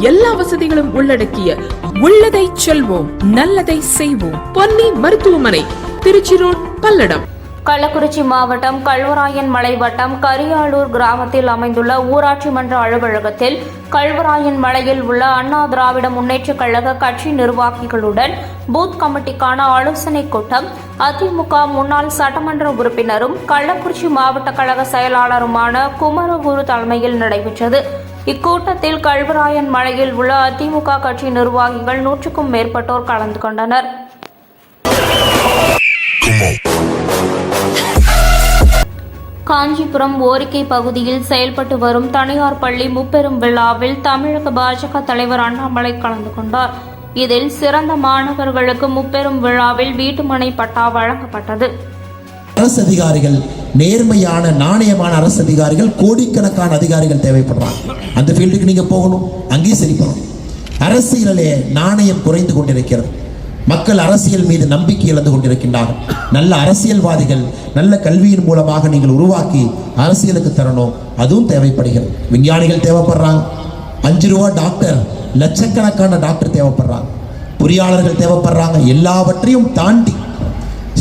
எல்லா வசதிகளும் உள்ளடக்கிய உள்ளதை செல்வோம் நல்லதை செய்வோம். பொன்னி மருத்துவமனை திருச்சி ரோட் பல்லடம். கள்ளக்குறிச்சி மாவட்டம் கல்வராயன் மலை வட்டம் கரியாளூர் கிராமத்தில் அமைந்துள்ள ஊராட்சி மன்ற அலுவலகத்தில் கல்வராயன் மலையில் உள்ள அண்ணா திராவிட முன்னேற்ற கழக கட்சி நிர்வாகிகளுடன் பூத் கமிட்டிக்கான ஆலோசனை கூட்டம். அதிமுக முன்னாள் சட்டமன்ற உறுப்பினரும் கள்ளக்குறிச்சி மாவட்ட கழக செயலாளருமான குமரகுரு தலைமையில் நடைபெற்றது. இக்கூட்டத்தில் கல்வராயன் மலையில் உள்ள அதிமுக கட்சி நிர்வாகிகள் நூற்றுக்கும் மேற்பட்டோர் கலந்து கொண்டனர். காஞ்சிபுரம் ஓரிக்கை பகுதியில் செயல்பட்டு வரும் தனியார் பள்ளி முப்பெரும் விழாவில் தமிழக பாஜக தலைவர் அண்ணாமலை கலந்து கொண்டார். இதில் சிறந்த மாணவர்களுக்கு முப்பெரும் விழாவில் வீட்டுமனை பட்டா வழங்கப்பட்டது. அரசு அதிகாரிகள் நேர்மையான நாணயமான அரசு அதிகாரிகள் கோடிக்கணக்கான அதிகாரிகள் தேவைப்படுறாங்க. அந்த ஃபீல்டுக்கு நீங்கள் போகணும் அங்கேயும் சரி பண்ணணும் அரசியலிலே நாணயம் குறைந்து கொண்டிருக்கிறது. மக்கள் அரசியல் மீது நம்பிக்கை இழந்து கொண்டிருக்கின்றார்கள். நல்ல அரசியல்வாதிகள் நல்ல கல்வியின் மூலமாக நீங்கள் உருவாக்கி அரசியலுக்கு தரணும். அதுவும் தேவைப்படுகிறது. விஞ்ஞானிகள் தேவைப்படுறாங்க. அஞ்சு ரூபா டாக்டர் லட்சக்கணக்கான டாக்டர் தேவைப்படுறாங்க. பொறியாளர்கள் தேவைப்படுறாங்க. எல்லாவற்றையும் தாண்டி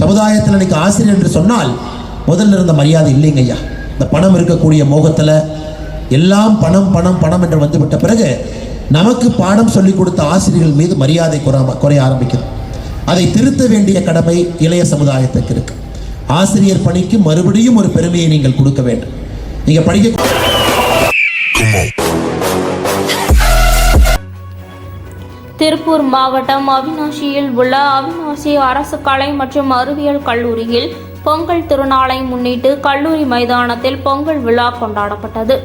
சமுதாயத்தில் இன்னைக்கு ஆசிரியர் என்று சொன்னால் முதல்ல இருந்த மரியாதை இல்லைங்க ஐயா. இந்த பணம் இருக்கக்கூடிய மோகத்தில் எல்லாம் பணம் பணம் பணம் என்று வந்துவிட்ட பிறகு நமக்கு பாடம் சொல்லிக் கொடுத்த ஆசிரியர்கள் மீது மரியாதை குறாம குறைய ஆரம்பிக்குது. அதை திருத்த வேண்டிய கடமை இளைய சமுதாயத்துக்கு இருக்கு. ஆசிரியர் பணிக்கு மறுபடியும் ஒரு பெருமையை நீங்கள் கொடுக்க வேண்டும். நீங்க படிக்க திருப்பூர் மாவட்டம் அவினாசியில் உள்ள அவினாசி அரசு கலை மற்றும் அறிவியல் கல்லூரியில் பொங்கல் திருநாளை முன்னிட்டு கல்லூரி மைதானத்தில் பொங்கல் விழா கொண்டாடப்பட்டது.